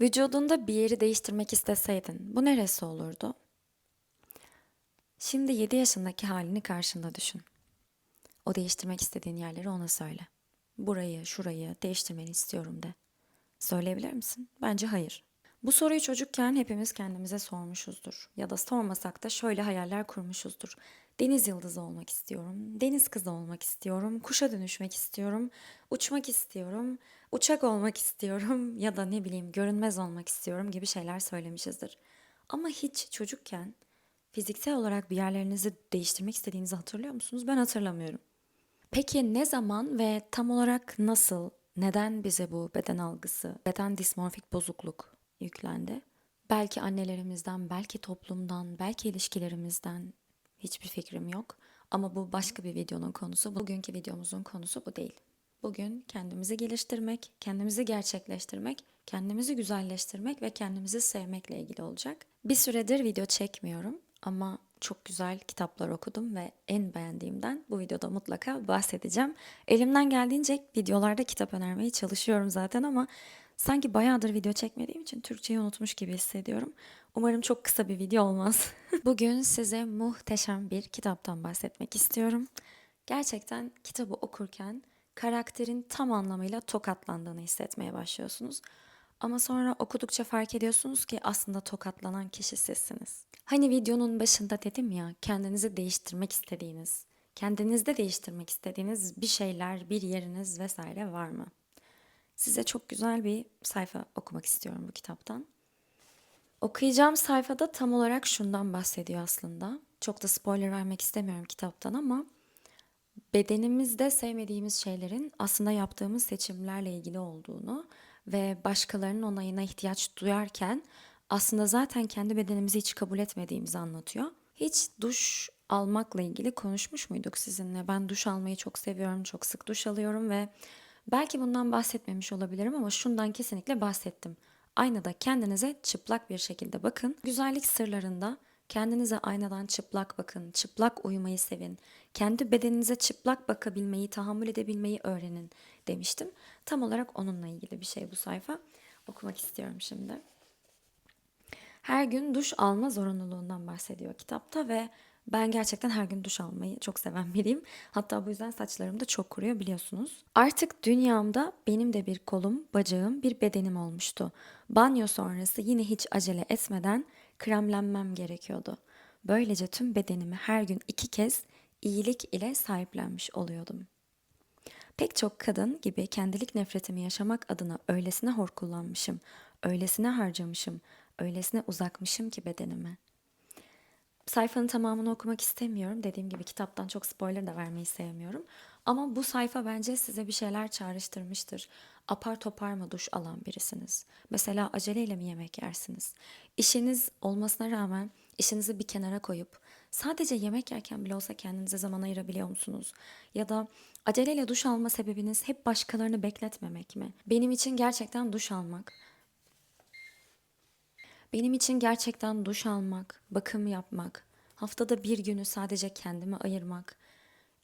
Vücudunda bir yeri değiştirmek isteseydin bu neresi olurdu? Şimdi 7 yaşındaki halini karşında düşün. O değiştirmek istediğin yerleri ona söyle. Burayı, şurayı değiştirmeni istiyorum de. Söyleyebilir misin? Bence hayır. Bu soruyu çocukken hepimiz kendimize sormuşuzdur. Ya da sormasak da şöyle hayaller kurmuşuzdur. Deniz yıldızı olmak istiyorum, deniz kızı olmak istiyorum, kuşa dönüşmek istiyorum, uçmak istiyorum, uçak olmak istiyorum ya da ne bileyim görünmez olmak istiyorum gibi şeyler söylemişizdir. Ama hiç çocukken fiziksel olarak bir yerlerinizi değiştirmek istediğinizi hatırlıyor musunuz? Ben hatırlamıyorum. Peki ne zaman ve tam olarak nasıl, neden bize bu beden algısı, beden dismorfik bozukluk yüklendi? Belki annelerimizden, belki toplumdan, belki ilişkilerimizden hiçbir fikrim yok. Ama bu başka bir videonun konusu. Bugünkü videomuzun konusu bu değil. Bugün kendimizi geliştirmek, kendimizi gerçekleştirmek, kendimizi güzelleştirmek ve kendimizi sevmekle ilgili olacak. Bir süredir video çekmiyorum ama çok güzel kitaplar okudum ve en beğendiğimden bu videoda mutlaka bahsedeceğim. Elimden geldiğince videolarda kitap önermeye çalışıyorum zaten ama sanki bayağıdır video çekmediğim için Türkçeyi unutmuş gibi hissediyorum. Umarım çok kısa bir video olmaz. Bugün size muhteşem bir kitaptan bahsetmek istiyorum. Gerçekten kitabı okurken karakterin tam anlamıyla tokatlandığını hissetmeye başlıyorsunuz. Ama sonra okudukça fark ediyorsunuz ki aslında tokatlanan kişi sizsiniz. Hani videonun başında dedim ya kendinizi değiştirmek istediğiniz, kendinizde değiştirmek istediğiniz bir şeyler, bir yeriniz vesaire var mı? Size çok güzel bir sayfa okumak istiyorum bu kitaptan. Okuyacağım sayfada tam olarak şundan bahsediyor aslında. Çok da spoiler vermek istemiyorum kitaptan ama bedenimizde sevmediğimiz şeylerin aslında yaptığımız seçimlerle ilgili olduğunu ve başkalarının onayına ihtiyaç duyarken aslında zaten kendi bedenimizi hiç kabul etmediğimizi anlatıyor. Hiç duş almakla ilgili konuşmuş muyduk sizinle? Ben duş almayı çok seviyorum, çok sık duş alıyorum ve belki bundan bahsetmemiş olabilirim ama şundan kesinlikle bahsettim. Aynada kendinize çıplak bir şekilde bakın. Güzellik sırlarında kendinize aynadan çıplak bakın, çıplak uyumayı sevin. Kendi bedeninize çıplak bakabilmeyi, tahammül edebilmeyi öğrenin demiştim. Tam olarak onunla ilgili bir şey bu sayfa. Okumak istiyorum şimdi. Her gün duş alma zorunluluğundan bahsediyor kitapta ve ben gerçekten her gün duş almayı çok seven biriyim. Hatta bu yüzden saçlarım da çok kuruyor biliyorsunuz. Artık dünyamda benim de bir kolum, bacağım, bir bedenim olmuştu. Banyo sonrası yine hiç acele etmeden kremlenmem gerekiyordu. Böylece tüm bedenimi her gün iki kez iyilik ile sahiplenmiş oluyordum. Pek çok kadın gibi kendilik nefretimi yaşamak adına öylesine hor kullanmışım, öylesine harcamışım, öylesine uzakmışım ki bedenime. Sayfanın tamamını okumak istemiyorum. Dediğim gibi kitaptan çok spoiler da vermeyi sevmiyorum. Ama bu sayfa bence size bir şeyler çağrıştırmıştır. Apar topar mı duş alan birisiniz? Mesela aceleyle mi yemek yersiniz? İşiniz olmasına rağmen işinizi bir kenara koyup sadece yemek yerken bile olsa kendinize zaman ayırabiliyor musunuz? Ya da aceleyle duş alma sebebiniz hep başkalarını bekletmemek mi? Benim için gerçekten duş almak benim için gerçekten duş almak, bakım yapmak, haftada bir günü sadece kendime ayırmak,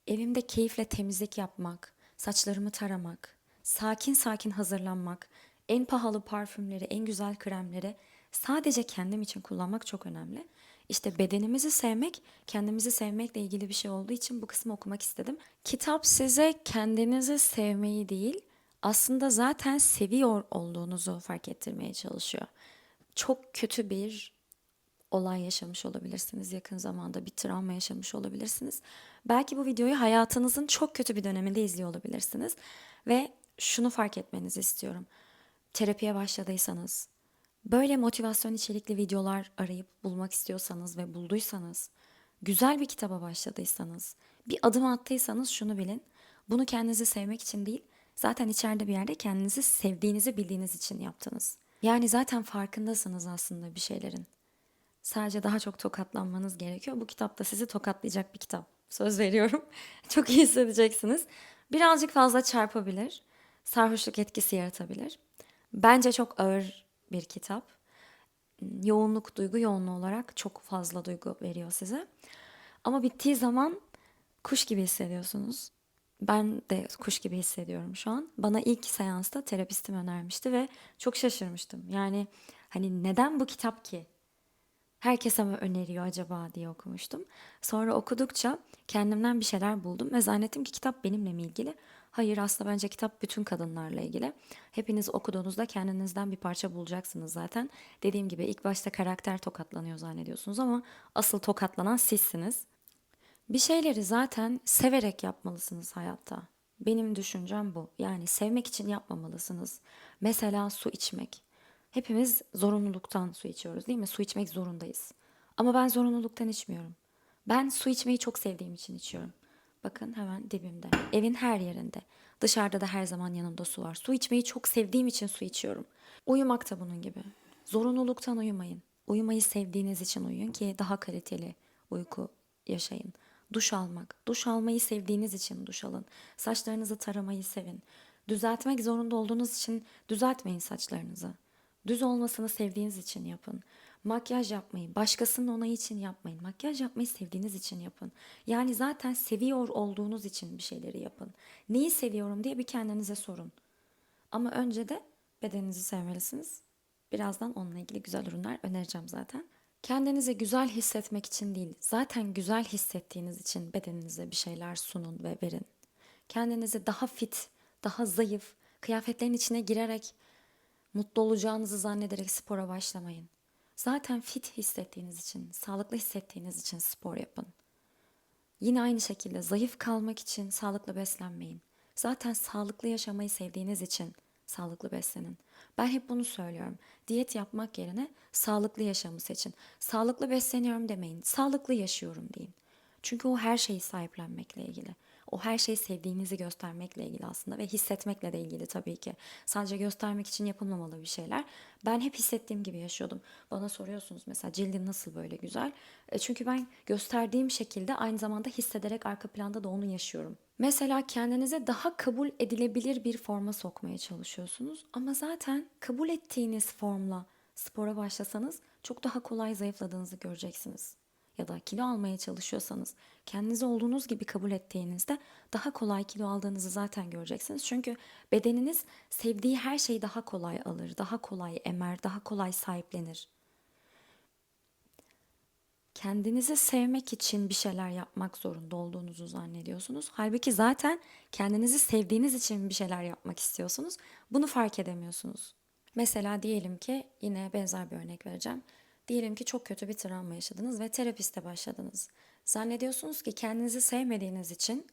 evimde keyifle temizlik yapmak, saçlarımı taramak, sakin sakin hazırlanmak, en pahalı parfümleri, en güzel kremleri sadece kendim için kullanmak çok önemli. İşte bedenimizi sevmek, kendimizi sevmekle ilgili bir şey olduğu için bu kısmı okumak istedim. Kitap size kendinizi sevmeyi değil, aslında zaten seviyor olduğunuzu fark ettirmeye çalışıyor çok kötü bir olay yaşamış olabilirsiniz yakın zamanda bir travma yaşamış olabilirsiniz. Belki bu videoyu hayatınızın çok kötü bir döneminde izliyor olabilirsiniz ve şunu fark etmenizi istiyorum. Terapiye başladıysanız, böyle motivasyon içerikli videolar arayıp bulmak istiyorsanız ve bulduysanız, güzel bir kitaba başladıysanız, bir adım attıysanız şunu bilin. Bunu kendinizi sevmek için değil, zaten içeride bir yerde kendinizi sevdiğinizi bildiğiniz için yaptınız. Yani zaten farkındasınız aslında bir şeylerin. Sadece daha çok tokatlanmanız gerekiyor. Bu kitap da sizi tokatlayacak bir kitap. Söz veriyorum. çok iyi hissedeceksiniz. Birazcık fazla çarpabilir. Sarhoşluk etkisi yaratabilir. Bence çok ağır bir kitap. Yoğunluk, duygu yoğunluğu olarak çok fazla duygu veriyor size. Ama bittiği zaman kuş gibi hissediyorsunuz. Ben de kuş gibi hissediyorum şu an. Bana ilk seansta terapistim önermişti ve çok şaşırmıştım. Yani hani neden bu kitap ki? Herkese mi öneriyor acaba diye okumuştum. Sonra okudukça kendimden bir şeyler buldum ve zannettim ki kitap benimle mi ilgili? Hayır aslında bence kitap bütün kadınlarla ilgili. Hepiniz okuduğunuzda kendinizden bir parça bulacaksınız zaten. Dediğim gibi ilk başta karakter tokatlanıyor zannediyorsunuz ama asıl tokatlanan sizsiniz. Bir şeyleri zaten severek yapmalısınız hayatta. Benim düşüncem bu. Yani sevmek için yapmamalısınız. Mesela su içmek. Hepimiz zorunluluktan su içiyoruz değil mi? Su içmek zorundayız. Ama ben zorunluluktan içmiyorum. Ben su içmeyi çok sevdiğim için içiyorum. Bakın hemen dibimde. Evin her yerinde. Dışarıda da her zaman yanımda su var. Su içmeyi çok sevdiğim için su içiyorum. Uyumak da bunun gibi. Zorunluluktan uyumayın. Uyumayı sevdiğiniz için uyuyun ki daha kaliteli uyku yaşayın. Duş almak. Duş almayı sevdiğiniz için duş alın. Saçlarınızı taramayı sevin. Düzeltmek zorunda olduğunuz için düzeltmeyin saçlarınızı. Düz olmasını sevdiğiniz için yapın. Makyaj yapmayı başkasının onayı için yapmayın. Makyaj yapmayı sevdiğiniz için yapın. Yani zaten seviyor olduğunuz için bir şeyleri yapın. Neyi seviyorum diye bir kendinize sorun. Ama önce de bedeninizi sevmelisiniz. Birazdan onunla ilgili güzel ürünler önereceğim zaten. Kendinizi güzel hissetmek için değil, zaten güzel hissettiğiniz için bedeninize bir şeyler sunun ve verin. Kendinizi daha fit, daha zayıf, kıyafetlerin içine girerek mutlu olacağınızı zannederek spora başlamayın. Zaten fit hissettiğiniz için, sağlıklı hissettiğiniz için spor yapın. Yine aynı şekilde zayıf kalmak için sağlıklı beslenmeyin. Zaten sağlıklı yaşamayı sevdiğiniz için sağlıklı beslenin. Ben hep bunu söylüyorum. Diyet yapmak yerine sağlıklı yaşamı seçin. Sağlıklı besleniyorum demeyin. Sağlıklı yaşıyorum deyin. Çünkü o her şeyi sahiplenmekle ilgili. O her şeyi sevdiğinizi göstermekle ilgili aslında ve hissetmekle de ilgili tabii ki. Sadece göstermek için yapılmamalı bir şeyler. Ben hep hissettiğim gibi yaşıyordum. Bana soruyorsunuz mesela cildin nasıl böyle güzel? E çünkü ben gösterdiğim şekilde aynı zamanda hissederek arka planda da onu yaşıyorum. Mesela kendinize daha kabul edilebilir bir forma sokmaya çalışıyorsunuz ama zaten kabul ettiğiniz formla spora başlasanız çok daha kolay zayıfladığınızı göreceksiniz ya da kilo almaya çalışıyorsanız kendinizi olduğunuz gibi kabul ettiğinizde daha kolay kilo aldığınızı zaten göreceksiniz. Çünkü bedeniniz sevdiği her şeyi daha kolay alır, daha kolay emer, daha kolay sahiplenir. Kendinizi sevmek için bir şeyler yapmak zorunda olduğunuzu zannediyorsunuz. Halbuki zaten kendinizi sevdiğiniz için bir şeyler yapmak istiyorsunuz. Bunu fark edemiyorsunuz. Mesela diyelim ki yine benzer bir örnek vereceğim. Diyelim ki çok kötü bir travma yaşadınız ve terapiste başladınız. Zannediyorsunuz ki kendinizi sevmediğiniz için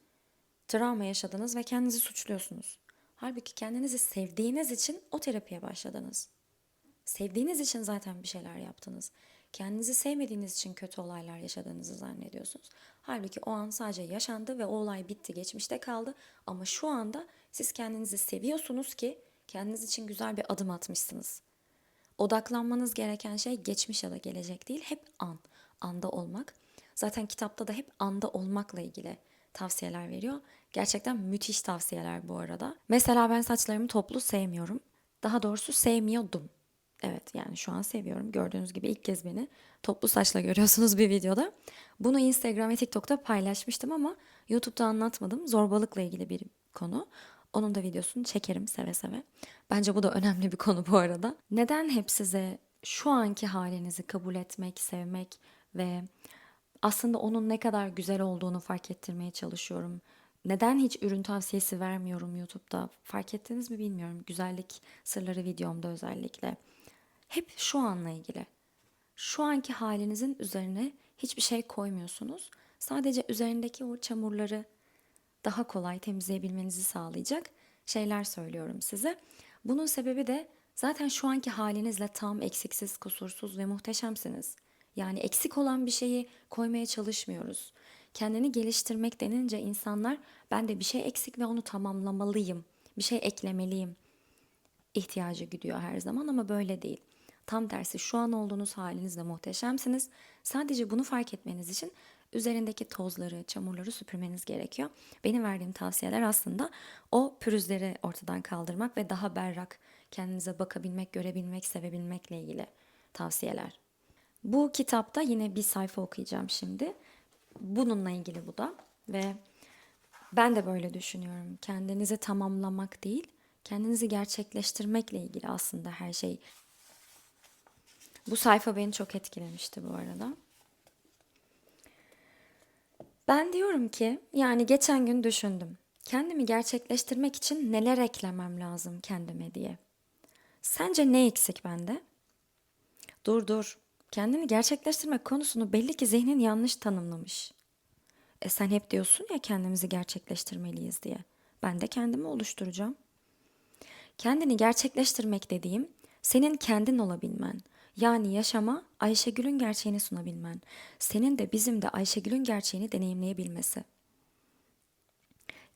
travma yaşadınız ve kendinizi suçluyorsunuz. Halbuki kendinizi sevdiğiniz için o terapiye başladınız. Sevdiğiniz için zaten bir şeyler yaptınız. Kendinizi sevmediğiniz için kötü olaylar yaşadığınızı zannediyorsunuz. Halbuki o an sadece yaşandı ve o olay bitti, geçmişte kaldı. Ama şu anda siz kendinizi seviyorsunuz ki kendiniz için güzel bir adım atmışsınız. Odaklanmanız gereken şey geçmiş ya da gelecek değil, hep an, anda olmak. Zaten kitapta da hep anda olmakla ilgili tavsiyeler veriyor. Gerçekten müthiş tavsiyeler bu arada. Mesela ben saçlarımı toplu sevmiyorum. Daha doğrusu sevmiyordum. Evet yani şu an seviyorum. Gördüğünüz gibi ilk kez beni toplu saçla görüyorsunuz bir videoda. Bunu Instagram ve TikTok'ta paylaşmıştım ama YouTube'da anlatmadım. Zorbalıkla ilgili bir konu. Onun da videosunu çekerim seve seve. Bence bu da önemli bir konu bu arada. Neden hep size şu anki halinizi kabul etmek, sevmek ve aslında onun ne kadar güzel olduğunu fark ettirmeye çalışıyorum. Neden hiç ürün tavsiyesi vermiyorum YouTube'da? Fark ettiniz mi bilmiyorum. Güzellik sırları videomda özellikle. Hep şu anla ilgili. Şu anki halinizin üzerine hiçbir şey koymuyorsunuz. Sadece üzerindeki o çamurları daha kolay temizleyebilmenizi sağlayacak şeyler söylüyorum size. Bunun sebebi de zaten şu anki halinizle tam eksiksiz, kusursuz ve muhteşemsiniz. Yani eksik olan bir şeyi koymaya çalışmıyoruz. Kendini geliştirmek denince insanlar ben de bir şey eksik ve onu tamamlamalıyım. Bir şey eklemeliyim ihtiyacı gidiyor her zaman ama böyle değil. Tam tersi şu an olduğunuz halinizle muhteşemsiniz. Sadece bunu fark etmeniz için üzerindeki tozları, çamurları süpürmeniz gerekiyor. Benim verdiğim tavsiyeler aslında o pürüzleri ortadan kaldırmak ve daha berrak kendinize bakabilmek, görebilmek, sevebilmekle ilgili tavsiyeler. Bu kitapta yine bir sayfa okuyacağım şimdi. Bununla ilgili bu da ve Ben de böyle düşünüyorum. Kendinizi tamamlamak değil, kendinizi gerçekleştirmekle ilgili aslında her şey. Bu sayfa beni çok etkilemişti bu arada. Ben diyorum ki yani geçen gün düşündüm. Kendimi gerçekleştirmek için neler eklemem lazım kendime diye. Sence ne eksik bende? Dur dur. Kendini gerçekleştirmek konusunu belli ki zihnin yanlış tanımlamış. E sen hep diyorsun ya kendimizi gerçekleştirmeliyiz diye. Ben de kendimi oluşturacağım. Kendini gerçekleştirmek dediğim senin kendin olabilmen. Yani yaşama Ayşegül'ün gerçeğini sunabilmen. Senin de bizim de Ayşegül'ün gerçeğini deneyimleyebilmesi.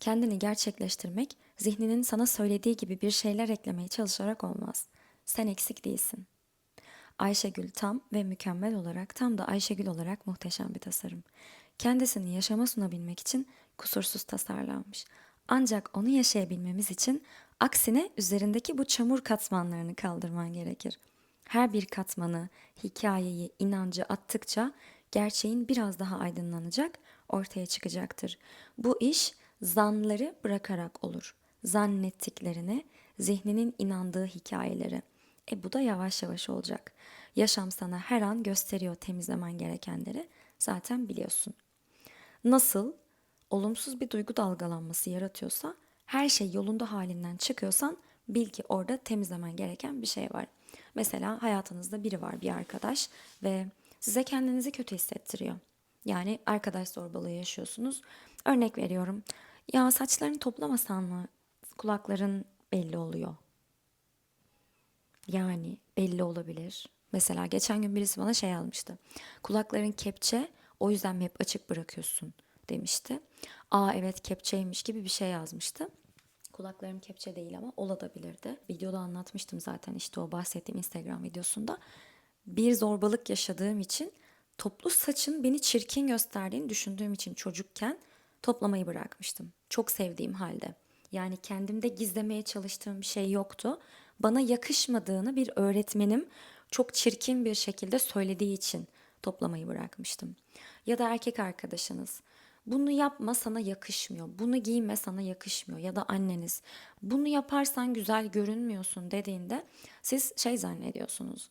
Kendini gerçekleştirmek zihninin sana söylediği gibi bir şeyler eklemeye çalışarak olmaz. Sen eksik değilsin. Ayşegül tam ve mükemmel olarak tam da Ayşegül olarak muhteşem bir tasarım. Kendisini yaşama sunabilmek için kusursuz tasarlanmış. Ancak onu yaşayabilmemiz için aksine üzerindeki bu çamur katmanlarını kaldırman gerekir. Her bir katmanı, hikayeyi, inancı attıkça gerçeğin biraz daha aydınlanacak, ortaya çıkacaktır. Bu iş zanları bırakarak olur. Zannettiklerini, zihninin inandığı hikayeleri. E bu da yavaş yavaş olacak. Yaşam sana her an gösteriyor temizlemen gerekenleri. Zaten biliyorsun. Nasıl olumsuz bir duygu dalgalanması yaratıyorsa, her şey yolunda halinden çıkıyorsan bil ki orada temizlemen gereken bir şey var. Mesela hayatınızda biri var, bir arkadaş ve size kendinizi kötü hissettiriyor. Yani arkadaş zorbalığı yaşıyorsunuz. Örnek veriyorum. Ya saçlarını toplamasan mı? Kulakların belli oluyor. Yani belli olabilir. Mesela geçen gün birisi bana şey almıştı. Kulakların kepçe o yüzden mi hep açık bırakıyorsun demişti. Aa evet kepçeymiş gibi bir şey yazmıştı. Kulaklarım kepçe değil ama olabilirdi. Videoda anlatmıştım zaten işte o bahsettiğim Instagram videosunda. Bir zorbalık yaşadığım için toplu saçın beni çirkin gösterdiğini düşündüğüm için çocukken toplamayı bırakmıştım. Çok sevdiğim halde. Yani kendimde gizlemeye çalıştığım bir şey yoktu. Bana yakışmadığını bir öğretmenim çok çirkin bir şekilde söylediği için toplamayı bırakmıştım. Ya da erkek arkadaşınız bunu yapma sana yakışmıyor. Bunu giyme sana yakışmıyor ya da anneniz bunu yaparsan güzel görünmüyorsun dediğinde siz şey zannediyorsunuz.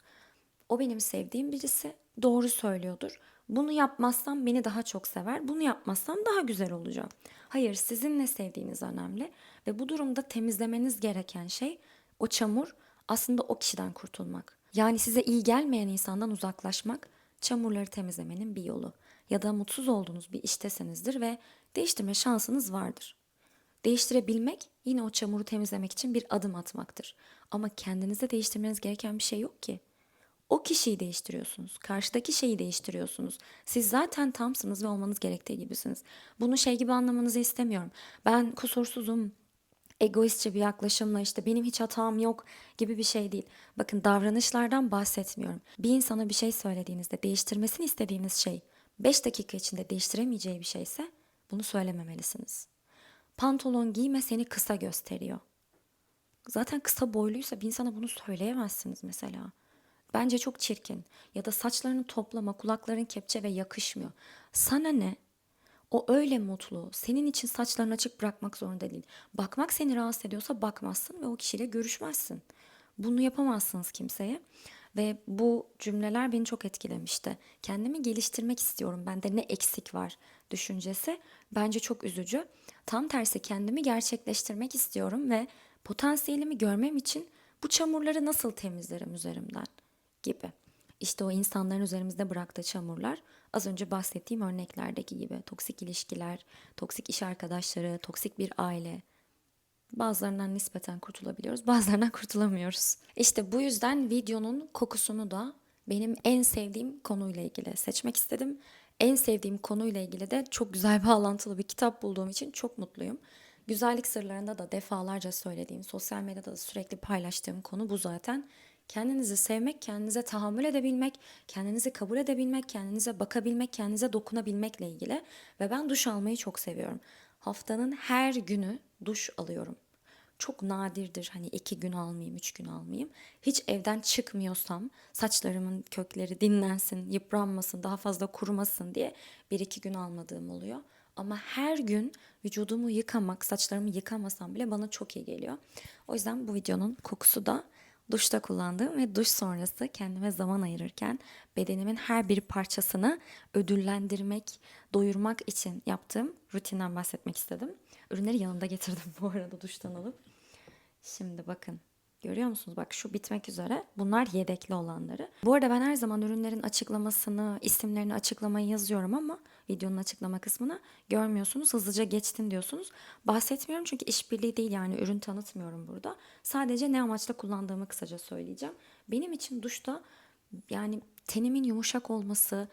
O benim sevdiğim birisi doğru söylüyordur. Bunu yapmazsam beni daha çok sever. Bunu yapmazsam daha güzel olacağım. Hayır, sizin ne sevdiğiniz önemli ve bu durumda temizlemeniz gereken şey o çamur aslında o kişiden kurtulmak. Yani size iyi gelmeyen insandan uzaklaşmak çamurları temizlemenin bir yolu. Ya da mutsuz olduğunuz bir iştesinizdir ve değiştirme şansınız vardır. Değiştirebilmek yine o çamuru temizlemek için bir adım atmaktır. Ama kendinize değiştirmeniz gereken bir şey yok ki. O kişiyi değiştiriyorsunuz. Karşıdaki şeyi değiştiriyorsunuz. Siz zaten tamsınız ve olmanız gerektiği gibisiniz. Bunu şey gibi anlamanızı istemiyorum. Ben kusursuzum, egoistçe bir yaklaşımla işte benim hiç hatam yok gibi bir şey değil. Bakın davranışlardan bahsetmiyorum. Bir insana bir şey söylediğinizde değiştirmesini istediğiniz şey 5 dakika içinde değiştiremeyeceği bir şeyse bunu söylememelisiniz. Pantolon giyme seni kısa gösteriyor. Zaten kısa boyluysa bir insana bunu söyleyemezsiniz mesela. Bence çok çirkin. Ya da saçlarını toplama, kulakların kepçe ve yakışmıyor. Sana ne? O öyle mutlu. Senin için saçlarını açık bırakmak zorunda değil. Bakmak seni rahatsız ediyorsa bakmazsın ve o kişiyle görüşmezsin. Bunu yapamazsınız kimseye. Ve bu cümleler beni çok etkilemişti. Kendimi geliştirmek istiyorum. Bende ne eksik var düşüncesi bence çok üzücü. Tam tersi kendimi gerçekleştirmek istiyorum ve potansiyelimi görmem için bu çamurları nasıl temizlerim üzerimden gibi. İşte o insanların üzerimizde bıraktığı çamurlar az önce bahsettiğim örneklerdeki gibi toksik ilişkiler, toksik iş arkadaşları, toksik bir aile. Bazılarından nispeten kurtulabiliyoruz, bazılarından kurtulamıyoruz. İşte bu yüzden videonun kokusunu da benim en sevdiğim konuyla ilgili seçmek istedim. En sevdiğim konuyla ilgili de çok güzel bağlantılı bir kitap bulduğum için çok mutluyum. Güzellik sırlarında da defalarca söylediğim, sosyal medyada da sürekli paylaştığım konu bu zaten. Kendinizi sevmek, kendinize tahammül edebilmek, kendinizi kabul edebilmek, kendinize bakabilmek, kendinize dokunabilmekle ilgili. Ve ben duş almayı çok seviyorum. Haftanın her günü duş alıyorum. Çok nadirdir hani iki gün almayayım, üç gün almayayım. Hiç evden çıkmıyorsam saçlarımın kökleri dinlensin, yıpranmasın, daha fazla kurumasın diye bir iki gün almadığım oluyor. Ama her gün vücudumu yıkamak, saçlarımı yıkamasam bile bana çok iyi geliyor. O yüzden bu videonun kokusu da duşta kullandığım ve duş sonrası kendime zaman ayırırken bedenimin her bir parçasını ödüllendirmek, doyurmak için yaptığım rutinden bahsetmek istedim. Ürünleri yanımda getirdim bu arada duştan alıp. Şimdi bakın. Görüyor musunuz? Bak şu bitmek üzere. Bunlar yedekli olanları. Bu arada ben her zaman ürünlerin açıklamasını, isimlerini açıklamayı yazıyorum ama videonun açıklama kısmına görmüyorsunuz. Hızlıca geçtin diyorsunuz. Bahsetmiyorum çünkü işbirliği değil yani ürün tanıtmıyorum burada. Sadece ne amaçla kullandığımı kısaca söyleyeceğim. Benim için duşta yani tenimin yumuşak olması,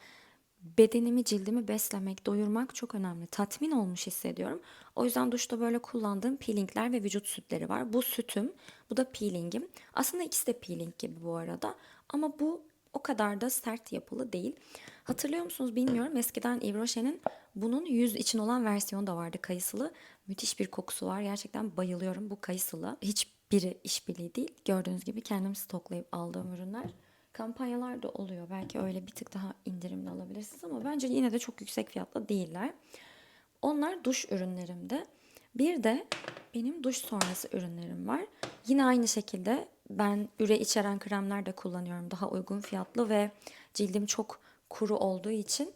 bedenimi, cildimi beslemek, doyurmak çok önemli. Tatmin olmuş hissediyorum. O yüzden duşta böyle kullandığım peelingler ve vücut sütleri var. Bu sütüm, bu da peelingim. Aslında ikisi de peeling gibi bu arada. Ama bu o kadar da sert yapılı değil. Hatırlıyor musunuz bilmiyorum. Eskiden Yves Rocher'in bunun yüz için olan versiyonu da vardı kayısılı. Müthiş bir kokusu var. Gerçekten bayılıyorum bu kayısılı. Hiçbiri işbirliği değil. Gördüğünüz gibi kendim stoklayıp aldığım ürünler. Kampanyalar da oluyor. Belki öyle bir tık daha indirimli alabilirsiniz ama bence yine de çok yüksek fiyatlı değiller. Onlar duş ürünlerimde. Bir de benim duş sonrası ürünlerim var. Yine aynı şekilde ben üre içeren kremler de kullanıyorum. Daha uygun fiyatlı ve cildim çok kuru olduğu için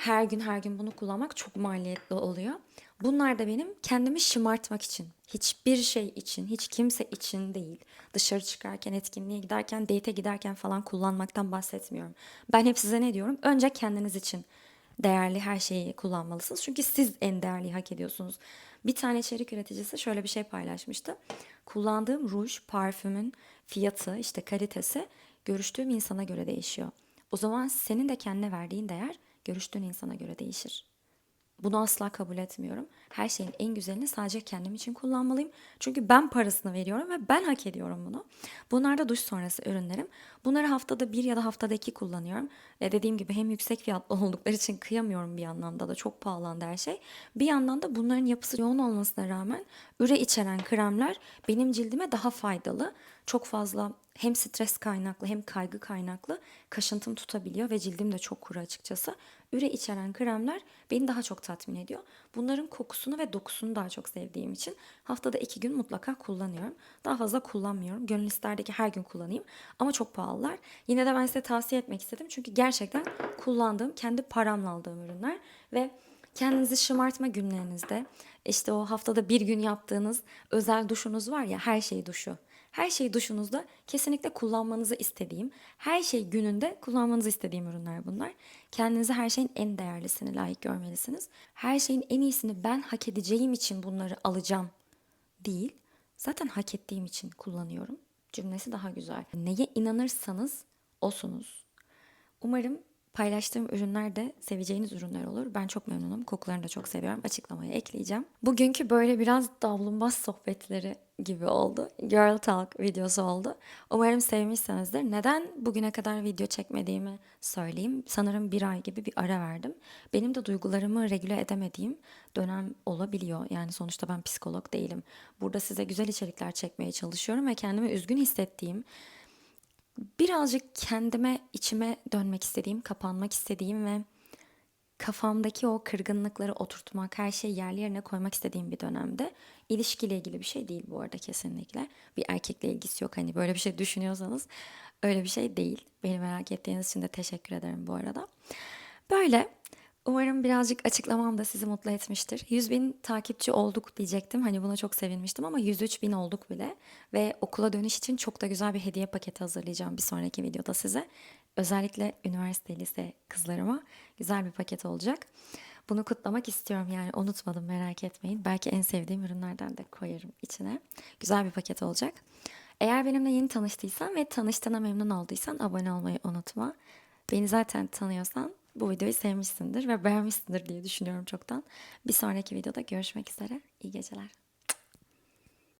her gün her gün bunu kullanmak çok maliyetli oluyor. Bunlar da benim kendimi şımartmak için. Hiçbir şey için, hiç kimse için değil. Dışarı çıkarken, etkinliğe giderken, date'e giderken falan kullanmaktan bahsetmiyorum. Ben hep size ne diyorum? Önce kendiniz için değerli her şeyi kullanmalısınız. Çünkü siz en değerliyi hak ediyorsunuz. Bir tane içerik üreticisi şöyle bir şey paylaşmıştı. Kullandığım ruj, parfümün fiyatı, işte kalitesi görüştüğüm insana göre değişiyor. O zaman senin de kendine verdiğin değer görüştüğün insana göre değişir. Bunu asla kabul etmiyorum. Her şeyin en güzelini sadece kendim için kullanmalıyım. Çünkü ben parasını veriyorum ve ben hak ediyorum bunu. Bunlar da duş sonrası ürünlerim. Bunları haftada bir ya da haftada iki kullanıyorum. E dediğim gibi hem yüksek fiyatlı oldukları için kıyamıyorum bir anlamda da çok pahalandı her şey. Bir yandan da bunların yapısı yoğun olmasına rağmen üre içeren kremler benim cildime daha faydalı. Çok fazla hem stres kaynaklı hem kaygı kaynaklı kaşıntım tutabiliyor ve cildim de çok kuru açıkçası. Üre içeren kremler beni daha çok tatmin ediyor. Bunların kokusunu ve dokusunu daha çok sevdiğim için haftada iki gün mutlaka kullanıyorum. Daha fazla kullanmıyorum. Gönül isterdi ki her gün kullanayım ama çok pahalılar. Yine de ben size tavsiye etmek istedim çünkü gerçekten kullandığım, kendi paramla aldığım ürünler ve kendinizi şımartma günlerinizde işte o haftada bir gün yaptığınız özel duşunuz var ya her şey duşu. Her şey duşunuzda kesinlikle kullanmanızı istediğim, her şey gününde kullanmanızı istediğim ürünler bunlar. Kendinizi her şeyin en değerlisini layık görmelisiniz. Her şeyin en iyisini ben hak edeceğim için bunları alacağım değil. Zaten hak ettiğim için kullanıyorum. Cümlesi daha güzel. Neye inanırsanız osunuz. Umarım Paylaştığım ürünler de seveceğiniz ürünler olur. Ben çok memnunum. Kokularını da çok seviyorum. Açıklamaya ekleyeceğim. Bugünkü böyle biraz davlumbaz sohbetleri gibi oldu. Girl Talk videosu oldu. Umarım sevmişsinizdir. Neden bugüne kadar video çekmediğimi söyleyeyim. Sanırım bir ay gibi bir ara verdim. Benim de duygularımı regüle edemediğim dönem olabiliyor. Yani sonuçta ben psikolog değilim. Burada size güzel içerikler çekmeye çalışıyorum ve kendimi üzgün hissettiğim birazcık kendime, içime dönmek istediğim, kapanmak istediğim ve kafamdaki o kırgınlıkları oturtmak, her şeyi yerli yerine koymak istediğim bir dönemde. İlişkiyle ilgili bir şey değil bu arada kesinlikle. Bir erkekle ilgisi yok. Hani böyle bir şey düşünüyorsanız öyle bir şey değil. Beni merak ettiğiniz için de teşekkür ederim bu arada. Böyle Umarım birazcık açıklamam da sizi mutlu etmiştir. 100 bin takipçi olduk diyecektim. Hani buna çok sevinmiştim ama 103 bin olduk bile. Ve okula dönüş için çok da güzel bir hediye paketi hazırlayacağım bir sonraki videoda size. Özellikle üniversite lise kızlarıma güzel bir paket olacak. Bunu kutlamak istiyorum yani unutmadım merak etmeyin. Belki en sevdiğim ürünlerden de koyarım içine. Güzel bir paket olacak. Eğer benimle yeni tanıştıysan ve tanıştığına memnun olduysan abone olmayı unutma. Beni zaten tanıyorsan bu videoyu sevmişsindir ve beğenmişsindir diye düşünüyorum çoktan. Bir sonraki videoda görüşmek üzere. İyi geceler.